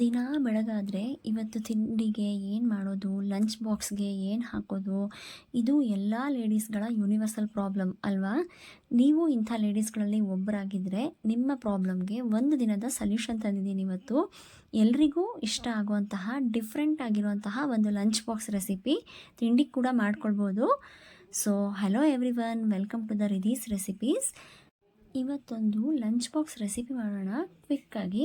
ದಿನ ಬೆಳಗಾದರೆ ಇವತ್ತು ತಿಂಡಿಗೆ ಏನು ಮಾಡೋದು? ಲಂಚ್ ಬಾಕ್ಸ್ಗೆ ಏನು ಹಾಕೋದು? ಇದು ಎಲ್ಲ ಲೇಡೀಸ್ಗಳ ಯೂನಿವರ್ಸಲ್ ಪ್ರಾಬ್ಲಮ್ ಅಲ್ವಾ? ನೀವು ಇಂಥ ಲೇಡೀಸ್ಗಳಲ್ಲಿ ಒಬ್ಬರಾಗಿದ್ದರೆ ನಿಮ್ಮ ಪ್ರಾಬ್ಲಮ್ಗೆ ಒಂದು ದಿನದ ಸಲ್ಯೂಷನ್ ತಂದಿದ್ದೀನಿ ಇವತ್ತು. ಎಲ್ರಿಗೂ ಇಷ್ಟ ಆಗುವಂತಹ ಡಿಫ್ರೆಂಟ್ ಆಗಿರುವಂತಹ ಒಂದು ಲಂಚ್ ಬಾಕ್ಸ್ ರೆಸಿಪಿ ತಿಂಡಿ ಕೂಡ ಮಾಡ್ಕೊಳ್ಬೋದು. So hello every welcome to the Ridhees recipes ಇವತ್ತೊಂದು ಲಂಚ್ ಬಾಕ್ಸ್ ರೆಸಿಪಿ ಮಾಡೋಣ. ಕ್ವಿಕ್ಕಾಗಿ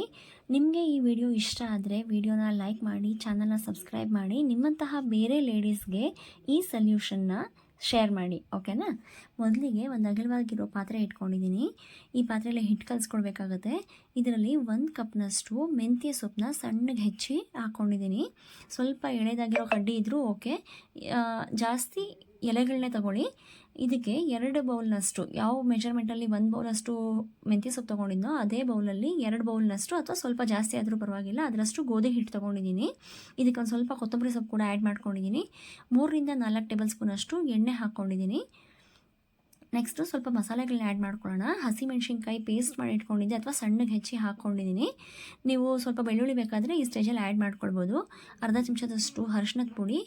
ನಿಮಗೆ ಈ ವಿಡಿಯೋ ಇಷ್ಟ ಆದರೆ ವಿಡಿಯೋನ ಲೈಕ್ ಮಾಡಿ ಚಾನಲ್ನ ಸಬ್ಸ್ಕ್ರೈಬ್ ಮಾಡಿ, ನಿಮ್ಮಂತಹ ಬೇರೆ ಲೇಡೀಸ್ಗೆ ಈ ಸಲ್ಯೂಷನ್ನ ಶೇರ್ ಮಾಡಿ ಓಕೆನಾ ಮೊದಲಿಗೆ ಒಂದು ಅಗಲವಾಗಿರೋ ಪಾತ್ರೆ ಇಟ್ಕೊಂಡಿದ್ದೀನಿ ಈ ಪಾತ್ರೆಯಲ್ಲಿ ಹಿಟ್ಟು ಕಲಿಸ್ಕೊಡ್ಬೇಕಾಗುತ್ತೆ. ಇದರಲ್ಲಿ ಒಂದು ಕಪ್ನಷ್ಟು ಮೆಂತ್ಯ ಸೊಪ್ಪನ್ನ ಸಣ್ಣಗೆ ಹೆಚ್ಚಿ ಹಾಕ್ಕೊಂಡಿದ್ದೀನಿ ಸ್ವಲ್ಪ ಎಳೆದಾಗಿರೋ ಕಡ್ಡಿ ಇದ್ದರೂ ಓಕೆ ಜಾಸ್ತಿ ಎಲೆಗಳನ್ನೇ ತಗೊಳ್ಳಿ. ಇದಕ್ಕೆ ಎರಡು ಬೌಲ್ನಷ್ಟು, ಯಾವ ಮೆಜರ್ಮೆಂಟಲ್ಲಿ ಒಂದು ಬೌಲಷ್ಟು ಮೆಂತ್ಯ ಸೊಪ್ಪು ತೊಗೊಂಡಿದ್ದೋ ಅದೇ ಬೌಲಲ್ಲಿ ಎರಡು ಬೌಲ್ನಷ್ಟು ಅಥವಾ ಸ್ವಲ್ಪ ಜಾಸ್ತಿ ಆದರೂ ಪರವಾಗಿಲ್ಲ, ಅದರಷ್ಟು ಗೋಧಿ ಹಿಟ್ಟು ತೊಗೊಂಡಿದ್ದೀನಿ. ಇದಕ್ಕೆ ಒಂದು ಸ್ವಲ್ಪ ಕೊತ್ತಂಬರಿ ಸೊಪ್ಪು ಕೂಡ ಆ್ಯಡ್ ಮಾಡ್ಕೊಂಡಿದ್ದೀನಿ. ಮೂರರಿಂದ ನಾಲ್ಕು ಟೇಬಲ್ ಸ್ಪೂನಷ್ಟು ಎಣ್ಣೆ ಹಾಕ್ಕೊಂಡಿದ್ದೀನಿ. ನೆಕ್ಸ್ಟು ಸ್ವಲ್ಪ ಮಸಾಲೆಗಳನ್ನ ಆ್ಯಡ್ ಮಾಡ್ಕೊಳ್ಳೋಣ. ಹಸಿಮೆಣ್ಸಿನ್ಕಾಯಿ ಪೇಸ್ಟ್ ಮಾಡಿ ಇಟ್ಕೊಂಡಿದ್ದೆ ಅಥವಾ ಸಣ್ಣಗೆ ಹೆಚ್ಚಿ ಹಾಕ್ಕೊಂಡಿದ್ದೀನಿ. ನೀವು ಸ್ವಲ್ಪ ಬೆಳ್ಳುಳ್ಳಿ ಬೇಕಾದರೆ ಈ ಸ್ಟೇಜಲ್ಲಿ ಆ್ಯಡ್ ಮಾಡ್ಕೊಳ್ಬೋದು. ಅರ್ಧ ಚಮಚದಷ್ಟು ಅರಿಶಿನದ ಪುಡಿ,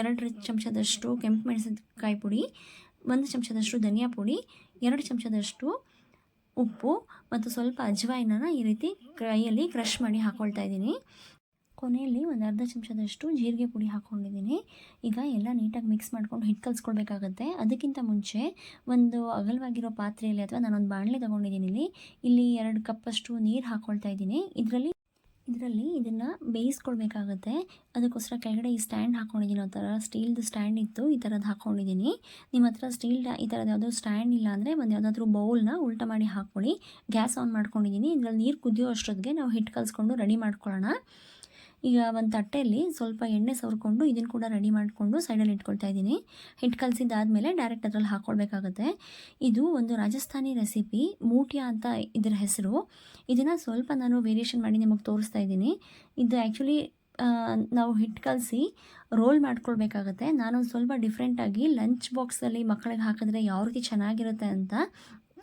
ಎರಡು ಚಮಚದಷ್ಟು ಕೆಂಪು ಮೆಣಸಿನಕಾಯಿ ಪುಡಿ ಒಂದು ಚಮಚದಷ್ಟು ಧನಿಯಾ ಪುಡಿ, ಎರಡು ಚಮಚದಷ್ಟು ಉಪ್ಪು ಮತ್ತು ಸ್ವಲ್ಪ ಅಜ್ವಾಯಿನನ ಈ ರೀತಿ ಕೈಯಲ್ಲಿ ಕ್ರಷ್ ಮಾಡಿ ಹಾಕ್ಕೊಳ್ತಾ ಇದ್ದೀನಿ. ಕೊನೆಯಲ್ಲಿ ಒಂದು ಅರ್ಧ ಚಮಚದಷ್ಟು ಜೀರಿಗೆ ಪುಡಿ ಹಾಕ್ಕೊಂಡಿದ್ದೀನಿ. ಈಗ ಎಲ್ಲ ನೀಟಾಗಿ ಮಿಕ್ಸ್ ಮಾಡ್ಕೊಂಡು ಹಿಟ್ಟು ಕಲಿಸ್ಕೊಳ್ಬೇಕಾಗತ್ತೆ. ಅದಕ್ಕಿಂತ ಮುಂಚೆ ಒಂದು ಅಗಲವಾಗಿರೋ ಪಾತ್ರೆಯಲ್ಲಿ ಅಥವಾ ನಾನೊಂದು ಬಾಣಲೆ ತೊಗೊಂಡಿದ್ದೀನಿ ಇಲ್ಲಿ. ಇಲ್ಲಿ ಎರಡು ಕಪ್ಪಷ್ಟು ನೀರು ಹಾಕ್ಕೊಳ್ತಾ ಇದ್ದೀನಿ. ಇದರಲ್ಲಿ ಇದರಲ್ಲಿ ಇದನ್ನು ಬೇಯಿಸ್ಕೊಳ್ಬೇಕಾಗತ್ತೆ. ಅದಕ್ಕೋಸ್ಕರ ಕೆಳಗಡೆ ಈ ಸ್ಟ್ಯಾಂಡ್ ಹಾಕ್ಕೊಂಡಿದ್ದೀನಿ ಆ ಥರ ಸ್ಟೀಲ್ದು ಸ್ಟ್ಯಾಂಡ್ ಇತ್ತು. ಈ ಥರದ್ದು ಹಾಕ್ಕೊಂಡಿದ್ದೀನಿ ನಿಮ್ಮ ಹತ್ರ ಸ್ಟೀಲ್ ಈ ಥರದ್ದು ಯಾವುದೋ ಸ್ಟ್ಯಾಂಡ್ ಇಲ್ಲ ಅಂದರೆ ಒಂದು ಯಾವುದಾದ್ರೂ ಬೌಲ್ನ ಉಲ್ಟ ಮಾಡಿ ಹಾಕ್ಕೊಳ್ಳಿ. ಗ್ಯಾಸ್ ಆನ್ ಮಾಡ್ಕೊಂಡಿದ್ದೀನಿ. ಇದರಲ್ಲಿ ನೀರು ಕುದಿಯೋ ಅಷ್ಟೊತ್ತಿಗೆ ನಾವು ಹಿಟ್ಟು ಕಲಿಸ್ಕೊಂಡು ರೆಡಿ ಮಾಡ್ಕೊಳ್ಳೋಣ. ಈಗ ಒಂದು ತಟ್ಟೆಯಲ್ಲಿ ಸ್ವಲ್ಪ ಎಣ್ಣೆ ಸವರ್ಕೊಂಡು ಇದನ್ನು ಕೂಡ ರೆಡಿ ಮಾಡಿಕೊಂಡು ಸೈಡಲ್ಲಿ ಇಟ್ಕೊಳ್ತಾ ಇದ್ದೀನಿ. ಹಿಟ್ಟು ಕಲಸಿದ್ದಾದಮೇಲೆ ಡೈರೆಕ್ಟ್ ಅದರಲ್ಲಿ ಹಾಕ್ಕೊಳ್ಬೇಕಾಗತ್ತೆ ಇದು ಒಂದು ರಾಜಸ್ಥಾನಿ ರೆಸಿಪಿ ಮೂಟಿಯ ಅಂತ ಇದರ ಹೆಸರು. ಇದನ್ನು ಸ್ವಲ್ಪ ನಾನು ವೇರಿಯೇಷನ್ ಮಾಡಿ ನಿಮಗೆ ತೋರಿಸ್ತಾ ಇದ್ದೀನಿ. ಇದು ಆ್ಯಕ್ಚುಲಿ ನಾವು ಹಿಟ್ಟು ಕಲಸಿ ರೋಲ್ ಮಾಡ್ಕೊಳ್ಬೇಕಾಗತ್ತೆ. ನಾನೊಂದು ಸ್ವಲ್ಪ ಡಿಫ್ರೆಂಟಾಗಿ ಲಂಚ್ ಬಾಕ್ಸಲ್ಲಿ ಮಕ್ಕಳಿಗೆ ಹಾಕಿದ್ರೆ ಯಾವ ರೀತಿ ಚೆನ್ನಾಗಿರುತ್ತೆ ಅಂತ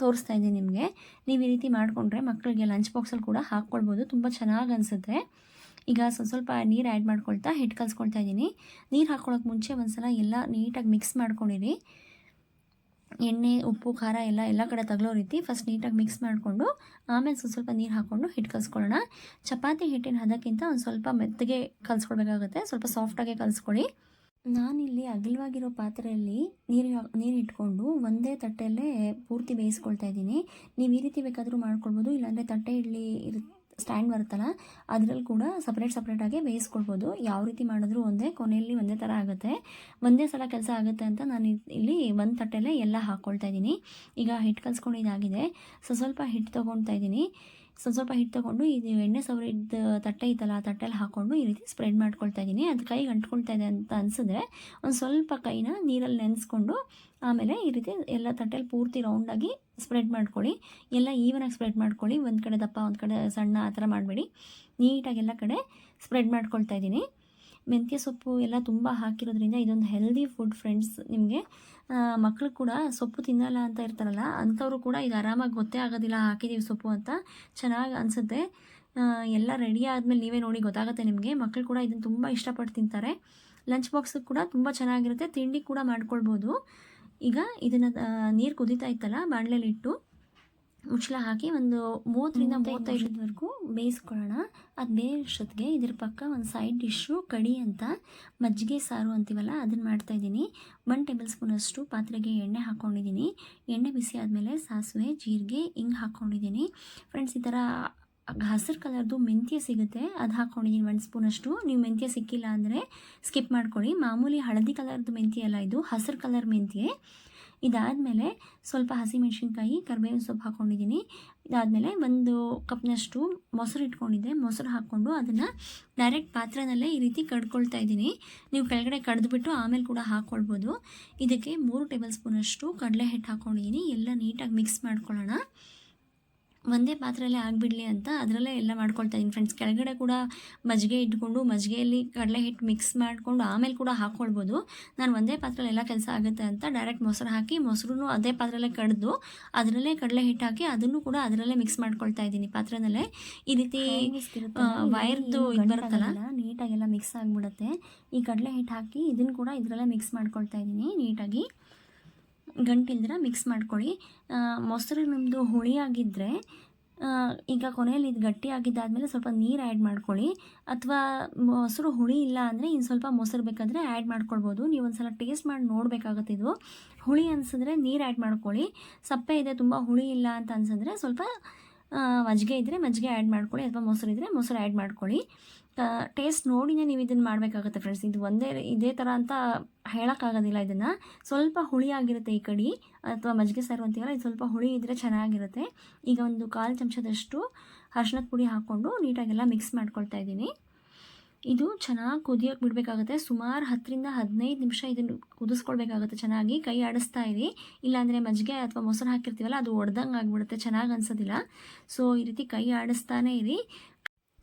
ತೋರಿಸ್ತಾ ಇದ್ದೀನಿ ನಿಮಗೆ. ನೀವು ಈ ರೀತಿ ಮಾಡಿಕೊಂಡ್ರೆ ಮಕ್ಕಳಿಗೆ ಲಂಚ್ ಬಾಕ್ಸಲ್ಲಿ ಕೂಡ ಹಾಕ್ಕೊಳ್ಬೋದು ತುಂಬ ಚೆನ್ನಾಗಿ ಅನಿಸುತ್ತೆ. ಈಗ ಸ್ವಲ್ಪ ಸ್ವಲ್ಪ ನೀರು ಆ್ಯಡ್ ಮಾಡ್ಕೊಳ್ತಾ ಹಿಟ್ಟು ಕಲಿಸ್ಕೊಳ್ತಾ ಇದ್ದೀನಿ. ನೀರು ಹಾಕ್ಕೊಳ್ಳೋಕೆ ಮುಂಚೆ ಒಂದು ಸಲ ಎಲ್ಲ ನೀಟಾಗಿ ಮಿಕ್ಸ್ ಮಾಡ್ಕೊಂಡಿರಿ. ಎಣ್ಣೆ, ಉಪ್ಪು, ಖಾರ ಎಲ್ಲ ಎಲ್ಲ ಕಡೆ ತಗಲೋ ರೀತಿ ಫಸ್ಟ್ ನೀಟಾಗಿ ಮಿಕ್ಸ್ ಮಾಡಿಕೊಂಡು ಆಮೇಲೆ ಸ್ವಲ್ಪ ಸ್ವಲ್ಪ ನೀರು ಹಾಕ್ಕೊಂಡು ಹಿಟ್ಟು ಕಲಿಸ್ಕೊಳ್ಳೋಣ. ಚಪಾತಿ ಹಿಟ್ಟಿನ ಹದಕ್ಕಿಂತ ಒಂದು ಸ್ವಲ್ಪ ಮೆತ್ತಗೆ ಕಲಿಸ್ಕೊಳ್ಬೇಕಾಗುತ್ತೆ ಸ್ವಲ್ಪ ಸಾಫ್ಟಾಗೆ ಕಲಿಸ್ಕೊಳ್ಳಿ ನಾನಿಲ್ಲಿ ಅಗಲವಾಗಿರೋ ಪಾತ್ರೆಯಲ್ಲಿ ನೀರು ನೀರು ಇಟ್ಕೊಂಡು ಒಂದೇ ತಟ್ಟೆಯಲ್ಲೇ ಪೂರ್ತಿ ಬೇಯಿಸ್ಕೊಳ್ತಾ ಇದ್ದೀನಿ. ನೀವು ಈ ರೀತಿ ಬೇಕಾದರೂ ಮಾಡ್ಕೊಳ್ಬೋದು, ಇಲ್ಲಾಂದರೆ ತಟ್ಟೆ ಇಡ್ಲಿ ಇರುತ್ತೆ ಸ್ಟ್ಯಾಂಡ್ ಬರುತ್ತಲ್ಲ, ಅದರಲ್ಲಿ ಕೂಡ ಸಪ್ರೇಟ್ ಸಪ್ರೇಟಾಗಿ ಬೇಯಿಸ್ಕೊಳ್ಬೋದು. ಯಾವ ರೀತಿ ಮಾಡಿದ್ರೂ ಒಂದೇ ಕೊನೆಯಲ್ಲಿ ಒಂದೇ ಥರ ಆಗುತ್ತೆ. ಒಂದೇ ಸಲ ಕೆಲಸ ಆಗುತ್ತೆ ಅಂತ ನಾನು ಇಲ್ಲಿ ಒಂದು ತಟ್ಟೆಲ್ಲೇ ಎಲ್ಲ ಹಾಕ್ಕೊಳ್ತಾ ಇದ್ದೀನಿ. ಈಗ ಹಿಟ್ಟು ಕಲ್ಸ್ಕೊಂಡಿದ್ದಾಗಿದೆ. ಸೊ, ಸ್ವಲ್ಪ ಹಿಟ್ಟು ತೊಗೊಳ್ತಾ ಇದ್ದೀನಿ. ಸ್ವಲ್ಪ ಸ್ವಲ್ಪ ಹಿಟ್ಟು ತೊಗೊಂಡು ಇದು ಎಣ್ಣೆ ಸವರಿದ್ದ ತಟ್ಟೆ ಇತ್ತಲ್ಲ ಆ ತಟ್ಟೆಲಿ ಹಾಕ್ಕೊಂಡು ಈ ರೀತಿ ಸ್ಪ್ರೆಡ್ ಮಾಡ್ಕೊಳ್ತಾ ಇದ್ದೀನಿ. ಅದು ಕೈಗೆ ಅಂಟ್ಕೊಳ್ತಾ ಇದೆ ಅಂತ ಅನಿಸಿದ್ರೆ ಒಂದು ಸ್ವಲ್ಪ ಕೈನ ನೀರಲ್ಲಿ ನೆನೆಸ್ಕೊಂಡು ಆಮೇಲೆ ಈ ರೀತಿ ಎಲ್ಲ ತಟ್ಟೆಲಿ ಪೂರ್ತಿ ರೌಂಡಾಗಿ ಸ್ಪ್ರೆಡ್ ಮಾಡ್ಕೊಳ್ಳಿ. ಎಲ್ಲ ಈವನಾಗಿ ಸ್ಪ್ರೆಡ್ ಮಾಡ್ಕೊಳ್ಳಿ. ಒಂದು ಕಡೆ ದಪ್ಪ, ಒಂದು ಕಡೆ ಸಣ್ಣ ಆ ಥರ ಮಾಡಬೇಡಿ. ನೀಟಾಗಿ ಎಲ್ಲ ಕಡೆ ಸ್ಪ್ರೆಡ್ ಮಾಡ್ಕೊಳ್ತಾ ಇದ್ದೀನಿ. ಮೆಂತ್ಯ ಸೊಪ್ಪು ಎಲ್ಲ ತುಂಬ ಹಾಕಿರೋದ್ರಿಂದ ಇದೊಂದು ಹೆಲ್ದಿ ಫುಡ್ ಫ್ರೆಂಡ್ಸ್ ನಿಮಗೆ. ಮಕ್ಕಳು ಕೂಡ ಸೊಪ್ಪು ತಿನ್ನಲ್ಲ ಅಂತ ಇರ್ತಾರಲ್ಲ, ಅಂಥವ್ರು ಕೂಡ ಇದು ಆರಾಮಾಗಿ ಗೊತ್ತೇ ಆಗೋದಿಲ್ಲ ಹಾಕಿದ್ದೀವಿ ಸೊಪ್ಪು ಅಂತ ಚೆನ್ನಾಗಿ ಅನಿಸುತ್ತೆ. ಎಲ್ಲ ರೆಡಿ ಆದಮೇಲೆ ನೀವೇ ನೋಡಿ ಗೊತ್ತಾಗುತ್ತೆ ನಿಮಗೆ. ಮಕ್ಕಳು ಕೂಡ ಇದನ್ನು ತುಂಬ ಇಷ್ಟಪಟ್ಟು ತಿಂತಾರೆ. ಲಂಚ್ ಬಾಕ್ಸ್ ಕೂಡ ತುಂಬ ಚೆನ್ನಾಗಿರುತ್ತೆ, ತಿಂಡಿ ಕೂಡ ಮಾಡ್ಕೊಳ್ಬೋದು. ಈಗ ಇದನ್ನು ನೀರು ಕುದೀತಾ ಇತ್ತಲ್ಲ ಬಾಣಲೆಯಲ್ಲಿಟ್ಟು ಮುಚ್ಚಳ ಹಾಕಿ ಒಂದು ಮೂವತ್ತರಿಂದ ಮೂವತ್ತೈದರವರೆಗೂ ಬೇಯಿಸ್ಕೊಳ್ಳೋಣ. ಅದು ಬೇಯಿಸೋದ್ಗೆ ಇದ್ರ ಪಕ್ಕ ಒಂದು ಸೈಡ್ ಡಿಶ್ಶು ಕಡಿ ಅಂತ ಮಜ್ಜಿಗೆ ಸಾರು ಅಂತೀವಲ್ಲ ಅದನ್ನು ಮಾಡ್ತಾಯಿದ್ದೀನಿ ಒನ್ ಟೇಬಲ್ ಸ್ಪೂನಷ್ಟು ಪಾತ್ರೆಗೆ ಎಣ್ಣೆ ಹಾಕ್ಕೊಂಡಿದ್ದೀನಿ ಎಣ್ಣೆ ಬಿಸಿ ಆದಮೇಲೆ ಸಾಸಿವೆ ಜೀರಿಗೆ ಹಿಂಗೆ ಹಾಕ್ಕೊಂಡಿದ್ದೀನಿ ಫ್ರೆಂಡ್ಸ್ ಈ ಥರ ಹಸಿರು ಕಲರ್ದು ಮೆಂತ್ಯ ಸಿಗುತ್ತೆ ಅದು ಹಾಕ್ಕೊಂಡಿದ್ದೀನಿ ಒಂದು ಸ್ಪೂನಷ್ಟು ನೀವು ಮೆಂತ್ಯ ಸಿಕ್ಕಿಲ್ಲ ಅಂದರೆ ಸ್ಕಿಪ್ ಮಾಡ್ಕೊಳ್ಳಿ. ಮಾಮೂಲಿ ಹಳದಿ ಕಲರ್ದು ಮೆಂತ್ಯ ಅಲ್ಲ ಇದು ಹಸಿರು ಕಲರ್ ಮೆಂತ್ಯ. ಇದಾದಮೇಲೆ ಸ್ವಲ್ಪ ಹಸಿಮೆಣ್ಸಿನ್ಕಾಯಿ ಕರಿಬೇವಿನ ಸೊಪ್ಪು ಹಾಕ್ಕೊಂಡಿದ್ದೀನಿ ಇದಾದಮೇಲೆ ಒಂದು ಕಪ್ನಷ್ಟು ಮೊಸರು ಇಟ್ಕೊಂಡಿದ್ದೆ. ಮೊಸರು ಹಾಕ್ಕೊಂಡು ಅದನ್ನು ಡೈರೆಕ್ಟ್ ಪಾತ್ರೆನಲ್ಲೇ ಈ ರೀತಿ ಕಡ್ಕೊಳ್ತಾ ಇದ್ದೀನಿ. ನೀವು ಕೆಳಗಡೆ ಕಡ್ದುಬಿಟ್ಟು ಆಮೇಲೆ ಕೂಡ ಹಾಕ್ಕೊಳ್ಬೋದು ಇದಕ್ಕೆ ಮೂರು ಟೇಬಲ್ ಸ್ಪೂನಷ್ಟು ಕಡಲೆ ಹಿಟ್ಟು ಹಾಕ್ಕೊಂಡಿದ್ದೀನಿ ಎಲ್ಲ ನೀಟಾಗಿ ಮಿಕ್ಸ್ ಮಾಡ್ಕೊಳ್ಳೋಣ. ಒಂದೇ ಪಾತ್ರೆಯಲ್ಲೇ ಆಗಿಬಿಡಲಿ ಅಂತ ಅದರಲ್ಲೇ ಎಲ್ಲ ಮಾಡ್ಕೊಳ್ತಾ ಇದ್ದೀನಿ ಫ್ರೆಂಡ್ಸ್ ಕೆಳಗಡೆ ಕೂಡ ಮಜ್ಜಿಗೆ ಇಟ್ಕೊಂಡು ಮಜ್ಜಿಗೆಯಲ್ಲಿ ಕಡಲೆ ಹಿಟ್ಟು ಮಿಕ್ಸ್ ಮಾಡಿಕೊಂಡು ಆಮೇಲೆ ಕೂಡ ಹಾಕ್ಕೊಳ್ಬೋದು. ನಾನು ಒಂದೇ ಪಾತ್ರೆಯಲ್ಲಿ ಎಲ್ಲ ಕೆಲಸ ಆಗುತ್ತೆ ಅಂತ ಡೈರೆಕ್ಟ್ ಮೊಸರು ಹಾಕಿ ಮೊಸರು ಅದೇ ಪಾತ್ರೆಯಲ್ಲೇ ಕಡ್ದು ಅದರಲ್ಲೇ ಕಡಲೆ ಹಿಟ್ಟು ಹಾಕಿ ಅದನ್ನು ಕೂಡ ಅದರಲ್ಲೇ ಮಿಕ್ಸ್ ಮಾಡ್ಕೊಳ್ತಾ ಇದ್ದೀನಿ ಪಾತ್ರೆನಲ್ಲೇ. ಈ ರೀತಿ ವೈರ್ದು ಇದು ಬರುತ್ತಲ್ಲ? ನೀಟಾಗೆಲ್ಲ ಮಿಕ್ಸ್ ಆಗಿಬಿಡುತ್ತೆ. ಈ ಕಡಲೆ ಹಿಟ್ಟು ಹಾಕಿ ಇದನ್ನು ಕೂಡ ಇದರಲ್ಲೇ ಮಿಕ್ಸ್ ಮಾಡ್ಕೊಳ್ತಾ ಇದ್ದೀನಿ ನೀಟಾಗಿ. ಗಂಟಿಲ್ದಿರ ಮಿಕ್ಸ್ ಮಾಡ್ಕೊಳ್ಳಿ. ಮೊಸರು ಮೊಸರು ಹುಳಿ ಆಗಿದ್ದರೆ ಈಗ ಕೊನೆಯಲ್ಲಿ ಇದು ಗಟ್ಟಿ ಆಗಿದ್ದಾದಮೇಲೆ ಸ್ವಲ್ಪ ನೀರು ಆ್ಯಡ್ ಮಾಡ್ಕೊಳ್ಳಿ. ಅಥವಾ ಮೊಸರು ಹುಳಿ ಇಲ್ಲ ಅಂದರೆ ಇನ್ನು ಸ್ವಲ್ಪ ಮೊಸರು ಬೇಕಾದರೆ ಆ್ಯಡ್ ಮಾಡ್ಕೊಳ್ಬೋದು. ನೀವು ಒಂದು ಸಲ ಟೇಸ್ಟ್ ಮಾಡಿ ನೋಡಬೇಕಾಗುತ್ತೆ ಇದು. ಹುಳಿ ಅನಿಸಿದ್ರೆ ನೀರು ಆ್ಯಡ್ ಮಾಡ್ಕೊಳ್ಳಿ. ಸಪ್ಪೆ ಇದೆ, ತುಂಬ ಹುಳಿ ಇಲ್ಲ ಅಂತ ಅನ್ಸಿದ್ರೆ ಸ್ವಲ್ಪ ಮಜ್ಜಿಗೆ ಇದ್ದರೆ ಮಜ್ಜಿಗೆ ಆ್ಯಡ್ ಮಾಡ್ಕೊಳ್ಳಿ ಅಥವಾ ಮೊಸರು ಇದ್ದರೆ ಮೊಸರು ಆ್ಯಡ್ ಮಾಡ್ಕೊಳ್ಳಿ. ಟೇಸ್ಟ್ ನೋಡಿನೇ ನೀವು ಇದನ್ನು ಮಾಡಬೇಕಾಗುತ್ತೆ ಫ್ರೆಂಡ್ಸ್ ಇದು ಒಂದೇ, ಇದೇ ಥರ ಅಂತ ಹೇಳೋಕ್ಕಾಗೋದಿಲ್ಲ ಇದನ್ನು. ಸ್ವಲ್ಪ ಹುಳಿ ಆಗಿರುತ್ತೆ ಈ ಕಡಿ, ಅಥವಾ ಮಜ್ಜಿಗೆ ಸಾರು ಅಂತೀವಲ್ಲ, ಇದು ಸ್ವಲ್ಪ ಹುಳಿ ಇದ್ದರೆ ಚೆನ್ನಾಗಿರುತ್ತೆ. ಈಗ ಒಂದು ಕಾಲು ಚಮಚದಷ್ಟು ಅರ್ಶಿನದ ಪುಡಿ ಹಾಕ್ಕೊಂಡು ನೀಟಾಗೆಲ್ಲ ಮಿಕ್ಸ್ ಮಾಡ್ಕೊಳ್ತಾ ಇದ್ದೀನಿ. ಇದು ಚೆನ್ನಾಗಿ ಕುದಿಯೋಕೆ ಬಿಡಬೇಕಾಗುತ್ತೆ. ಸುಮಾರು ಹತ್ತರಿಂದ ಹದಿನೈದು ನಿಮಿಷ ಇದನ್ನು ಕುದಿಸ್ಕೊಳ್ಬೇಕಾಗುತ್ತೆ. ಚೆನ್ನಾಗಿ ಕೈ ಆಡಿಸ್ತಾ ಇರಿ. ಇಲ್ಲಾಂದರೆ ಮಜ್ಜಿಗೆ ಅಥವಾ ಮೊಸರು ಹಾಕಿರ್ತೀವಲ್ಲ, ಅದು ಒಡ್ದಂಗೆ ಆಗಿಬಿಡುತ್ತೆ. ಚೆನ್ನಾಗಿ ಅನ್ಸೋದಿಲ್ಲ. ಸೊ ಈ ರೀತಿ ಕೈ ಆಡಿಸ್ತಾನೆ ಇರಿ.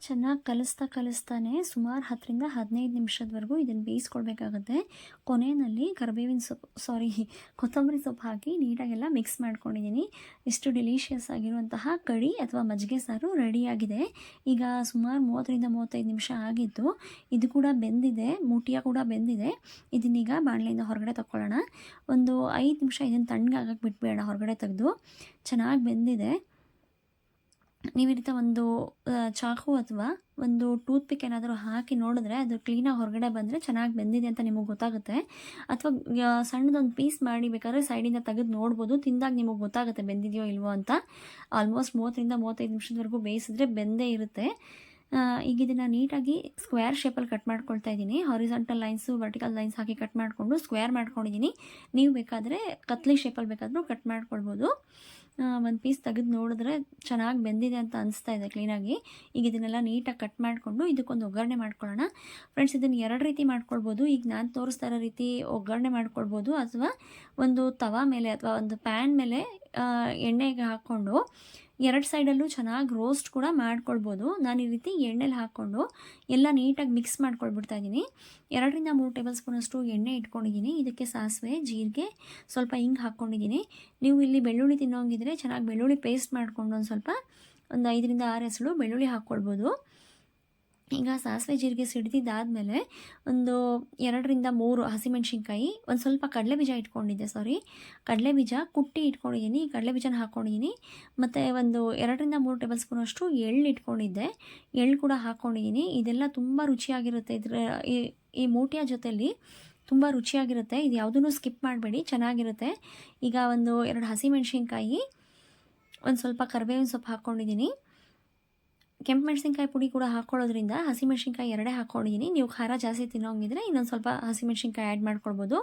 ಚೆನ್ನಾಗಿ ಕಲಿಸ್ತಾ ಕಲಿಸ್ತಾನೆ ಸುಮಾರು ಹತ್ತರಿಂದ ಹದಿನೈದು ನಿಮಿಷದವರೆಗೂ ಇದನ್ನು ಬೇಯಿಸ್ಕೊಳ್ಬೇಕಾಗುತ್ತೆ ಕೊನೆಯಲ್ಲಿ ಕರಿಬೇವಿನ ಸೊಪ್ಪು ಸಾರಿ ಕೊತ್ತಂಬರಿ ಸೊಪ್ಪು ಹಾಕಿ ನೀಟಾಗೆಲ್ಲ ಮಿಕ್ಸ್ ಮಾಡ್ಕೊಂಡಿದ್ದೀನಿ ಇಷ್ಟು ಡಿಲೀಷಿಯಸ್ ಆಗಿರುವಂತಹ ಕಡಿ ಅಥವಾ ಮಜ್ಜಿಗೆ ಸಾರು ರೆಡಿಯಾಗಿದೆ. ಈಗ ಸುಮಾರು ಮೂವತ್ತರಿಂದ ಮೂವತ್ತೈದು ನಿಮಿಷ ಆಗಿತ್ತು ಇದು ಕೂಡ ಬೆಂದಿದೆ, ಮೂಟಿಯ ಕೂಡ ಬೆಂದಿದೆ. ಇದನ್ನೀಗ ಬಾಣಲೆಯಿಂದ ಹೊರಗಡೆ ತಗೊಳ್ಳೋಣ ಒಂದು ಐದು ನಿಮಿಷ ಇದನ್ನು ತಣ್ಣಗಾಗಕ್ಕೆ ಬಿಟ್ಬೇಡ, ಹೊರಗಡೆ ತೆಗೆದು. ಚೆನ್ನಾಗಿ ಬೆಂದಿದೆ. ನೀವು ಒಂದು ಚಾಕು ಅಥವಾ ಒಂದು ಟೂತ್ ಪಿಕ್ ಏನಾದರೂ ಹಾಕಿ ನೋಡಿದ್ರೆ ಅದು ಕ್ಲೀನಾಗಿ ಹೊರಗಡೆ ಬಂದರೆ ಚೆನ್ನಾಗಿ ಬೆಂದಿದೆ ಅಂತ ನಿಮಗೆ ಗೊತ್ತಾಗುತ್ತೆ. ಅಥವಾ ಸಣ್ಣದೊಂದು ಪೀಸ್ ಮಾಡಿ ಬೇಕಾದ್ರೆ ಸೈಡಿಂದ ತೆಗೆದು ನೋಡ್ಬೋದು. ತಿಂದಾಗ ನಿಮಗೆ ಗೊತ್ತಾಗುತ್ತೆ ಬೆಂದಿದೆಯೋ ಇಲ್ವೋ ಅಂತ. ಆಲ್ಮೋಸ್ಟ್ ಮೂವತ್ತರಿಂದ ಮೂವತ್ತೈದು ನಿಮಿಷದವರೆಗೂ ಬೇಯಿಸಿದ್ರೆ ಬೆಂದೇ ಇರುತ್ತೆ. ಈಗ ಇದನ್ನು ನೀಟಾಗಿ ಸ್ಕ್ವೇರ್ ಶೇಪಲ್ಲಿ ಕಟ್ ಮಾಡ್ಕೊಳ್ತಾ ಇದ್ದೀನಿ. ಹಾರಿಸಾಂಟಲ್ ಲೈನ್ಸು ವರ್ಟಿಕಲ್ ಲೈನ್ಸ್ ಹಾಕಿ ಕಟ್ ಮಾಡಿಕೊಂಡು ಸ್ಕ್ವೇರ್ ಮಾಡ್ಕೊಂಡಿದ್ದೀನಿ. ನೀವು ಬೇಕಾದರೆ ಕತ್ಲಿ ಶೇಪಲ್ಲಿ ಬೇಕಾದರೂ ಕಟ್ ಮಾಡ್ಕೊಳ್ಬೋದು. ಒಂದು ಪೀಸ್ ತೆಗೆದು ನೋಡಿದ್ರೆ ಚೆನ್ನಾಗಿ ಬೆಂದಿದೆ ಅಂತ ಅನಿಸ್ತಾ ಇದೆ ಕ್ಲೀನಾಗಿ ಈಗ ಇದನ್ನೆಲ್ಲ ನೀಟಾಗಿ ಕಟ್ ಮಾಡಿಕೊಂಡು ಇದಕ್ಕೊಂದು ಒಗ್ಗರಣೆ ಮಾಡ್ಕೊಳ್ಳೋಣ. ಫ್ರೆಂಡ್ಸ್ ಇದನ್ನು ಎರಡು ರೀತಿ ಮಾಡ್ಕೊಳ್ಬೋದು. ಈಗ ನಾನು ತೋರಿಸ್ತಾ ಇರೋ ರೀತಿ ಒಗ್ಗರಣೆ ಮಾಡ್ಕೊಳ್ಬೋದು. ಅಥವಾ ಒಂದು ತವಾ ಮೇಲೆ ಅಥವಾ ಒಂದು ಪ್ಯಾನ್ ಮೇಲೆ ಎಣ್ಣೆಗೆ ಹಾಕ್ಕೊಂಡು ಎರಡು ಸೈಡಲ್ಲೂ ಚೆನ್ನಾಗಿ ರೋಸ್ಟ್ ಕೂಡ ಮಾಡ್ಕೊಳ್ಬೋದು. ನಾನು ಈ ರೀತಿ ಎಣ್ಣೆಲಿ ಹಾಕ್ಕೊಂಡು ಎಲ್ಲ ನೀಟಾಗಿ ಮಿಕ್ಸ್ ಮಾಡ್ಕೊಳ್ಬಿಡ್ತಾ ಇದ್ದೀನಿ ಎರಡರಿಂದ ಮೂರು ಟೇಬಲ್ ಸ್ಪೂನಷ್ಟು ಎಣ್ಣೆ ಇಟ್ಕೊಂಡಿದ್ದೀನಿ ಇದಕ್ಕೆ ಸಾಸಿವೆ, ಜೀರಿಗೆ ಸ್ವಲ್ಪ ಹಿಂಗೆ ಹಾಕ್ಕೊಂಡಿದ್ದೀನಿ ನೀವು ಇಲ್ಲಿ ಬೆಳ್ಳುಳ್ಳಿ ತಿನ್ನೋಂಗಿದ್ರೆ ಚೆನ್ನಾಗಿ ಬೆಳ್ಳುಳ್ಳಿ ಪೇಸ್ಟ್ ಮಾಡಿಕೊಂಡು ಒಂದು ಸ್ವಲ್ಪ ಒಂದು ಐದರಿಂದ ಆರು ಹೆಸಳು ಬೆಳ್ಳುಳ್ಳಿ ಹಾಕ್ಕೊಳ್ಬೋದು. ಈಗ ಸಾಸಿವೆ ಜೀರಿಗೆ ಸಿಡ್ದಿದ್ದಾದಮೇಲೆ ಒಂದು ಎರಡರಿಂದ ಮೂರು ಹಸಿಮೆಣ್ಸಿನ್ಕಾಯಿ, ಒಂದು ಸ್ವಲ್ಪ ಕಡಲೆಬೀಜ ಇಟ್ಕೊಂಡಿದ್ದೆ ಸಾರಿ ಕಡಲೆಬೀಜ ಕುಟ್ಟಿ ಇಟ್ಕೊಂಡಿದ್ದೀನಿ ಕಡಲೆ ಬೀಜನ ಹಾಕ್ಕೊಂಡಿದ್ದೀನಿ ಮತ್ತು ಒಂದು ಎರಡರಿಂದ ಮೂರು ಟೇಬಲ್ ಸ್ಪೂನ್ ಅಷ್ಟು ಎಳ್ಳು ಇಟ್ಕೊಂಡಿದ್ದೆ. ಎಳ್ಳು ಕೂಡ ಹಾಕ್ಕೊಂಡಿದ್ದೀನಿ ಇದೆಲ್ಲ ತುಂಬ ರುಚಿಯಾಗಿರುತ್ತೆ. ಇದರ, ಈ ಈ ಮೂಟಿಯ ಜೊತೆಯಲ್ಲಿ ತುಂಬ ರುಚಿಯಾಗಿರುತ್ತೆ. ಇದು ಯಾವುದೂ ಸ್ಕಿಪ್ ಮಾಡಬೇಡಿ, ಚೆನ್ನಾಗಿರುತ್ತೆ. ಈಗ ಒಂದು ಎರಡು ಹಸಿಮೆಣ್ಸಿನ್ಕಾಯಿ, ಒಂದು ಸ್ವಲ್ಪ ಕರಿಬೇವಿನ ಸೊಪ್ಪು ಹಾಕ್ಕೊಂಡಿದ್ದೀನಿ ಕೆಂಪು ಮೆಣಸಿನ್ಕಾಯಿ ಪುಡಿ ಕೂಡ ಹಾಕ್ಕೊಳ್ಳೋದ್ರಿಂದ ಹಸಿಮೆಣ್ಸಿನ್ಕಾಯಿ ಎರಡೇ ಹಾಕ್ಕೊಂಡಿದ್ದೀನಿ ನೀವು ಖಾರ ಜಾಸ್ತಿ ತಿನ್ನೋಂಗಿದ್ರೆ ಇನ್ನೊಂದು ಸ್ವಲ್ಪ ಹಸಿಮೆಣ್ಸಿನ್ಕಾಯಿ ಆ್ಯಡ್ ಮಾಡ್ಕೊಳ್ಬೋದು.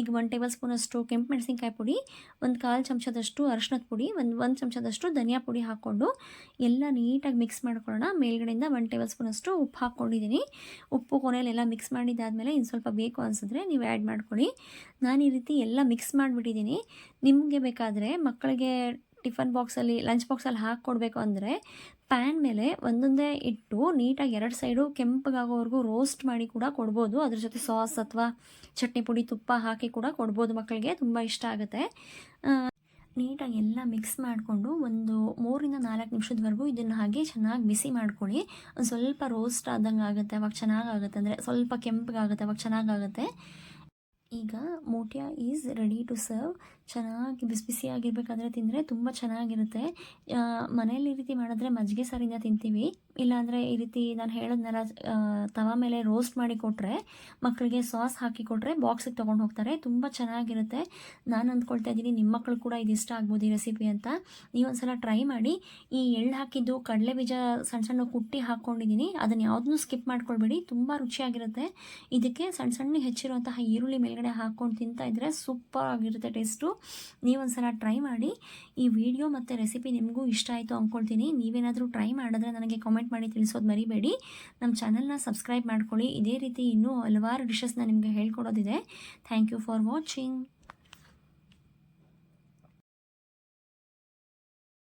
ಈಗ ಒನ್ ಟೇಬಲ್ ಸ್ಪೂನ್ ಅಷ್ಟು ಕೆಂಪು ಮೆಣಸಿನ್ಕಾಯಿ ಪುಡಿ, ಒಂದು ಕಾಲು ಚಮಚದಷ್ಟು ಅರಶಿನದ ಪುಡಿ, ಒಂದು ಒಂದು ಚಮಚದಷ್ಟು ಧನಿಯಾ ಪುಡಿ ಹಾಕ್ಕೊಂಡು ಎಲ್ಲ ನೀಟಾಗಿ ಮಿಕ್ಸ್ ಮಾಡ್ಕೊಳ್ಳೋಣ. ಮೇಲ್ಗಡೆಯಿಂದ ಒನ್ ಟೇಬಲ್ ಸ್ಪೂನ್ ಅಷ್ಟು ಉಪ್ಪು ಹಾಕ್ಕೊಂಡಿದ್ದೀನಿ ಉಪ್ಪು ಕೊನೆಯಲ್ಲೆಲ್ಲ ಮಿಕ್ಸ್ ಮಾಡಿದ್ದಾದಮೇಲೆ ಇನ್ನು ಸ್ವಲ್ಪ ಬೇಕು ಅನಿಸಿದ್ರೆ ನೀವು ಆ್ಯಡ್ ಮಾಡ್ಕೊಳ್ಳಿ. ನಾನು ಈ ರೀತಿ ಎಲ್ಲ ಮಿಕ್ಸ್ ಮಾಡಿಬಿಟ್ಟಿದ್ದೀನಿ ನಿಮಗೆ ಬೇಕಾದರೆ ಮಕ್ಕಳಿಗೆ ಟಿಫನ್ ಬಾಕ್ಸಲ್ಲಿ, ಲಂಚ್ ಬಾಕ್ಸಲ್ಲಿ ಹಾಕ್ಕೊಡ್ಬೇಕು ಅಂದರೆ ಪ್ಯಾನ್ ಮೇಲೆ ಒಂದೊಂದೇ ಇಟ್ಟು ನೀಟಾಗಿ ಎರಡು ಸೈಡು ಕೆಂಪಗಾಗೋವರೆಗೂ ರೋಸ್ಟ್ ಮಾಡಿ ಕೂಡ ಕೊಡ್ಬೋದು. ಅದ್ರ ಜೊತೆ ಸಾಸ್ ಅಥವಾ ಚಟ್ನಿ ಪುಡಿ, ತುಪ್ಪ ಹಾಕಿ ಕೂಡ ಕೊಡ್ಬೋದು ಮಕ್ಕಳಿಗೆ. ತುಂಬ ಇಷ್ಟ ಆಗುತ್ತೆ. ನೀಟಾಗಿ ಎಲ್ಲ ಮಿಕ್ಸ್ ಮಾಡಿಕೊಂಡು ಒಂದು ಮೂರಿಂದ ನಾಲ್ಕು ನಿಮಿಷದವರೆಗೂ ಇದನ್ನು ಹಾಗೆ ಚೆನ್ನಾಗಿ ಬಿಸಿ ಮಾಡ್ಕೊಳ್ಳಿ. ಸ್ವಲ್ಪ ರೋಸ್ಟ್ ಆದಂಗೆ ಆಗುತ್ತೆ, ಅವಾಗ ಚೆನ್ನಾಗಾಗುತ್ತೆ. ಅಂದರೆ ಸ್ವಲ್ಪ ಕೆಂಪಗಾಗುತ್ತೆ ಅವಾಗ ಚೆನ್ನಾಗಾಗುತ್ತೆ. ಈಗ ಮೋಟಿಯಾ ಈಸ್ ರೆಡಿ ಟು ಸರ್ವ್. ಚೆನ್ನಾಗಿ ಬಿಸಿ ಬಿಸಿಯಾಗಿರ್ಬೇಕಾದ್ರೆ ತಿಂದರೆ ತುಂಬ ಚೆನ್ನಾಗಿರುತ್ತೆ. ಮನೆಯಲ್ಲಿ ಈ ರೀತಿ ಮಾಡಿದ್ರೆ ಮಜ್ಜಿಗೆ ಸಾರಿಂದ ತಿಂತೀವಿ. ಇಲ್ಲಾಂದರೆ ಈ ರೀತಿ ನಾನು ಹೇಳೋದನ್ನೆಲ್ಲ ತವ ಮೇಲೆ ರೋಸ್ಟ್ ಮಾಡಿ ಕೊಟ್ಟರೆ ಮಕ್ಕಳಿಗೆ ಸಾಸ್ ಹಾಕಿ ಕೊಟ್ಟರೆ ಬಾಕ್ಸಿಗೆ ತೊಗೊಂಡು ಹೋಗ್ತಾರೆ. ತುಂಬ ಚೆನ್ನಾಗಿರುತ್ತೆ. ನಾನು ಅಂದ್ಕೊಳ್ತಾ ಇದ್ದೀನಿ ನಿಮ್ಮ ಮಕ್ಕಳು ಕೂಡ ಇದು ಇಷ್ಟ ಆಗ್ಬೋದು ಈ ರೆಸಿಪಿ ಅಂತ. ನೀವು ಒಂದ್ಸಲ ಟ್ರೈ ಮಾಡಿ, ಈ ಎಳ್ಳು ಹಾಕಿದ್ದು ಕಡಲೆ ಬೀಜ ಸಣ್ಣ ಸಣ್ಣ ಕುಟ್ಟಿ ಹಾಕ್ಕೊಂಡಿದ್ದೀನಿ ಅದನ್ನು ಯಾವುದನ್ನೂ ಸ್ಕಿಪ್ ಮಾಡ್ಕೊಳ್ಬೇಡಿ. ತುಂಬ ರುಚಿಯಾಗಿರುತ್ತೆ. ಇದಕ್ಕೆ ಸಣ್ಣ ಸಣ್ಣ ಹೆಚ್ಚಿರುವಂತಹ ಈರುಳ್ಳಿ ಮೇಲ್ಗಡೆ ಹಾಕ್ಕೊಂಡು ತಿಂತಾ ಇದ್ರೆ ಸೂಪರ್ ಆಗಿರುತ್ತೆ ಟೇಸ್ಟು ನೀವೊಂದ್ಸಲ ಟ್ರೈ ಮಾಡಿ, ಈ ವಿಡಿಯೋ ಮತ್ತು ರೆಸಿಪಿ ನಿಮಗೂ ಇಷ್ಟ ಆಯಿತು ಅಂದ್ಕೊಳ್ತೀನಿ. ನೀವೇನಾದರೂ ಟ್ರೈ ಮಾಡಿದ್ರೆ ನನಗೆ ಕಾಮೆಂಟ್ ಮಾಡಿ ತಿಳಿಸೋದು ಮರಿಬೇಡಿ. ನಮ್ಮ ಚಾನಲ್ನ ಸಬ್ಸ್ಕ್ರೈಬ್ ಮಾಡ್ಕೊಳ್ಳಿ. ಇದೇ ರೀತಿ ಇನ್ನೂ ಹಲವಾರು ಡಿಶಸ್ನ ನಿಮಗೆ ಹೇಳ್ಕೊಡೋದಿದೆ. Thank you for watching